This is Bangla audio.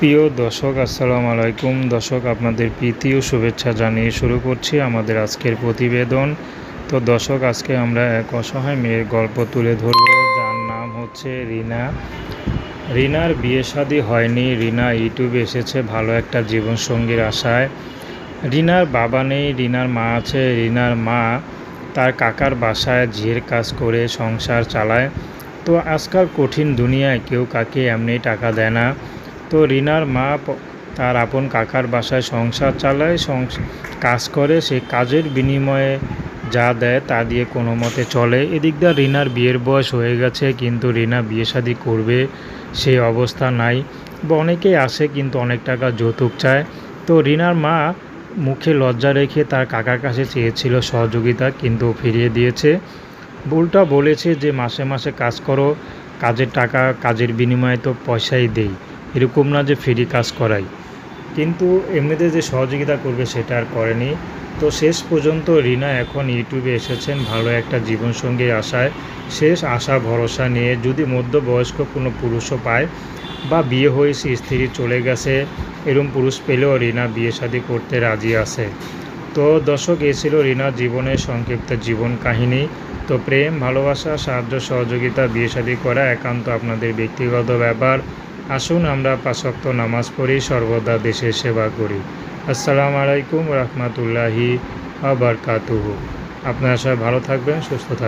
প্রিয় দর্শক, আসসালামু আলাইকুম। দর্শক, আপনাদের প্রীতি ও শুভেচ্ছা জানিয়ে শুরু করছি আমাদের আজকের প্রতিবেদন। তো দর্শক, আজকে আমরা এক অসহায় মেয়ের গল্প তুলে ধরব। যার নাম হচ্ছে রিনা। রিনার বিয়ে শাদী হয়নি। রিনা ইউটিউবে এসেছে ভালো একটা জীবনসঙ্গীর আশায়। রিনার বাবা নেই, রিনার মা আছে। রিনার মা তার কাকার বাসায় ঝিয়ের কাজ করে সংসার চালায়। তো আজকাল কঠিন দুনিয়ায় কেউ কাকে এমনি টাকা দেয় না। তো রিনার মা তার আপন কাকার বাসায় সংসার চালায় কাজ করে, সে কাজের বিনিময়ে যা দেয় তা দিয়ে কোনো মতে চলে। এদিক দিয়ে রিনার বিয়ের বয়স হয়ে গেছে, কিন্তু রিনা বিয়ে শাদী করবে সেই অবস্থা নাই। বা অনেকেই আসে, কিন্তু অনেক টাকা যৌতুক চায়। তো রিনার মা মুখে লজ্জা রেখে তার কাকার কাছে চেয়েছিল সহযোগিতা, কিন্তু ফিরিয়ে দিয়েছে। উল্টা বলেছে যে, মাসে মাসে কাজ করো, কাজের টাকা, কাজের বিনিময়ে তো পয়সাই দেই। এরকম না যে ফ্রি কাজ করাই। কিন্তু এমনিতে যে সহযোগিতা করবে সেটা আর করেনি। তো শেষ পর্যন্ত রিনা এখন ইউটিউবে এসেছেন ভালো একটা জীবনসঙ্গীর আশায়। শেষ আশা, ভরসা নিয়ে যদি মধ্যবয়স্ক কোনো পুরুষও পায় বা বিয়ে হয়েছে স্ত্রী চলে গেছে, এরম পুরুষ পেলেও রিনা বিয়ে শাদী করতে রাজি আছে। তো দর্শক, এ ছিল রিনার জীবনের সংক্ষিপ্ত জীবন কাহিনী। তো প্রেম, ভালোবাসা, সাহায্য, সহযোগিতা, বিয়ে শাদী করা একান্ত আপনাদের ব্যক্তিগত ব্যাপার। আসুন আমরা পাশক্ত নামাজ পড়ি, সর্বদা দেশের সেবা করি। আসসালামু আলাইকুম রহমতুল্লাহি আবার কাতুহু আপনারা সবাই ভালো থাকবেন, সুস্থ থাকবেন।